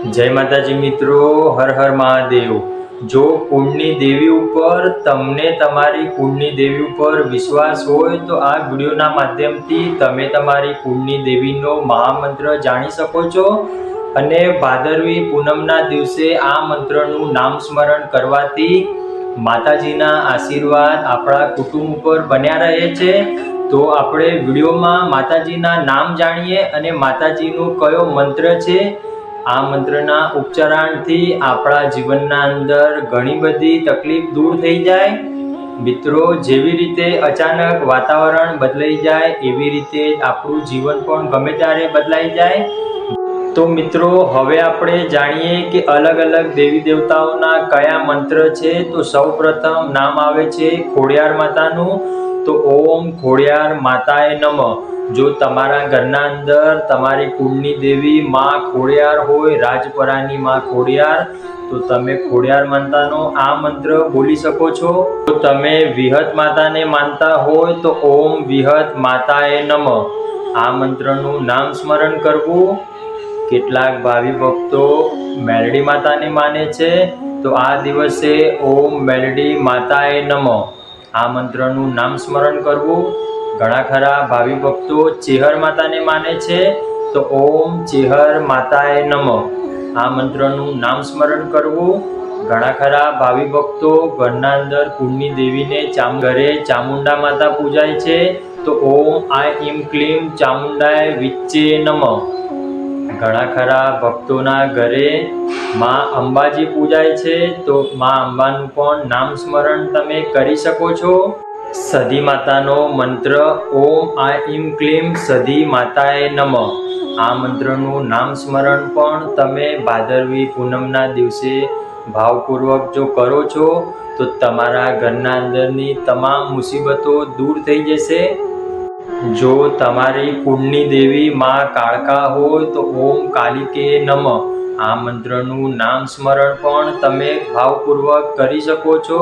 જય માતાજી મિત્રો, હર હર મહાદેવ. જો કુંડની દેવી ઉપર તમને તમારી કુંડની દેવી ઉપર વિશ્વાસ હોય તો આ વિડીયોના માધ્યમથી તમે તમારી કુંડની દેવીનો મહામંત્ર જાણી શકો છો અને ભાદરવી પૂનમના દિવસે આ મંત્રનું નામ સ્મરણ કરવાથી માતાજીના આશીર્વાદ આપણા કુટુંબ ઉપર બન્યા રહે છે. તો આપણે વિડીયોમાં માતાજીના નામ જાણીએ અને માતાજીનો કયો મંત્ર છે આ મંત્રના ઉચ્ચારણથી આપણા જીવનના અંદર ઘણી બધી તકલીફ દૂર થઈ જાય. મિત્રો, જેવી રીતે અચાનક વાતાવરણ બદલાઈ જાય, એવી રીતે આપણું જીવન પણ ગમે ત્યારે બદલાઈ જાય. તો મિત્રો, હવે આપણે જાણીએ કે અલગ અલગ દેવી દેવતાઓના કયા મંત્ર છે. તો સૌ પ્રથમ નામ આવે છે ખોડિયાર માતાનું. તો ઓમ ખોડિયાર માતાએ નમઃ. જો તમારા ઘરના અંદર તમારી કુળની દેવી માં ખોડિયાર હોય, રાજપરાની માં ખોડિયાર, તો તમે ખોડિયાર માતાનો આ મંત્ર બોલી શકો છો. તો તમે વિહત માતાને માનતા હોય, તો ઓમ વિહત માતાએ નમ. આ મંત્રનું નામ સ્મરણ કરવું. કેટલાક ભાવિ ભક્તો મેલડી માતાને માને છે, તો આ દિવસે ઓમ મેલડી માતાએ નમ. આ મંત્રનું નામ સ્મરણ કરવું. ઘણા ખરા ભાવિ ભક્તો ચેહર માતાને માને છે, તો ઓમ ચેહર માતાએ નમઃ. આ મંત્રનું નામ સ્મરણ કરવું. ઘણા ખરા ભાવિ ભક્તો ઘરના અંદર કુળની દેવીને ચામ ઘરે ચામુંડા માતા પૂજાય છે, તો ઓમ આ ઇમ ક્લીમ ચામુંડાય વિચ્ચે નમઃ. ઘણા ખરા ભક્તોના ઘરે માં અંબાજી પૂજાય છે, તો માં અંબાનું પણ નામ સ્મરણ તમે કરી શકો છો. સધી માતાનો મંત્ર, ઓમ આ ઇમ ક્લીમ સધી માતાએ નમઃ. આ મંત્રનું નામ સ્મરણ પણ તમે ભાદરવી પૂનમના દિવસે ભાવપૂર્વક જો કરો છો, તો તમારા ઘરના અંદરની તમામ મુસીબતો દૂર થઈ જશે. જો તમારી કુળની દેવી માં કાળકા હોય તો ઓમ કાલિકે નમ. આ મંત્રનું નામ સ્મરણ પણ તમે ભાવપૂર્વક કરી શકો છો.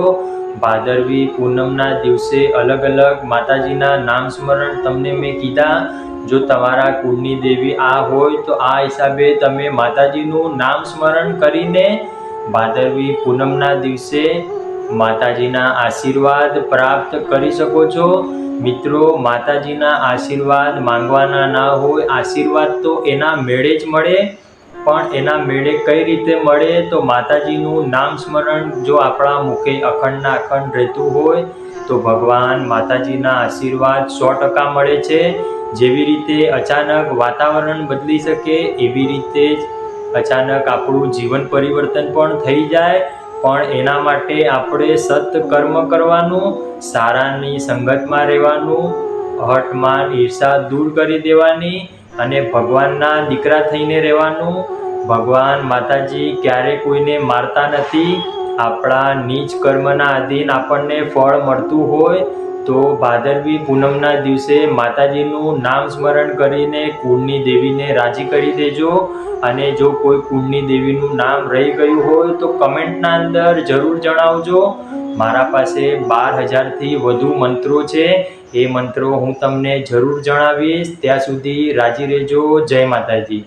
ભાદરવી પૂનમના દિવસે અલગ અલગ માતાજીના નામ સ્મરણ તમને મેં કીધા. જો તમારા કુળની દેવી આ હોય તો આ હિસાબે તમે માતાજીનું નામ સ્મરણ કરીને ભાદરવી પૂનમના દિવસે માતાજીના આશીર્વાદ પ્રાપ્ત કરી શકો છો. મિત્રો, માતાજીના આશીર્વાદ માંગવાના ના હોય, આશીર્વાદ તો એના મેળે જ મળે, પણ એના મેળે કઈ રીતે મળે તો માતાજીનું નામ સ્મરણ જો આપણા મુખે અખંડના અખંડ રહેતું હોય, તો ભગવાન માતાજીના આશીર્વાદ સો ટકા મળે છે. જેવી રીતે અચાનક વાતાવરણ બદલી શકે, એવી રીતે જ અચાનક આપણું જીવન પરિવર્તન પણ થઈ જાય પણ એના માટે આપણે સત કર્મ કરવાનું, સારાની સંગતમાં રહેવાનું હઠમાન ઈર્ષા દૂર કરી દેવાની અને ભગવાનના દીકરા થઈને રહેવાનું. ભગવાન માતાજી ક્યારે કોઈને મારતા નથી. આપણા નીચ કર્મના આધીન આપણને ફળ મળતું હોય તો ભાદરવી પૂનમના દિવસે માતાજીનું નામ સ્મરણ કરીને કુળની દેવીને રાજી કરી દેજો. અને જો કોઈ કુળની દેવીનું નામ રહી ગયું હોય તો કમેન્ટના અંદર જરૂર જણાવજો. મારા પાસે બાર હજારથી વધુ મંત્રો છે. એ મંત્રો હું તમને જરૂર જણાવીશ. ત્યાં સુધી રાજી રહેજો. જય માતાજી.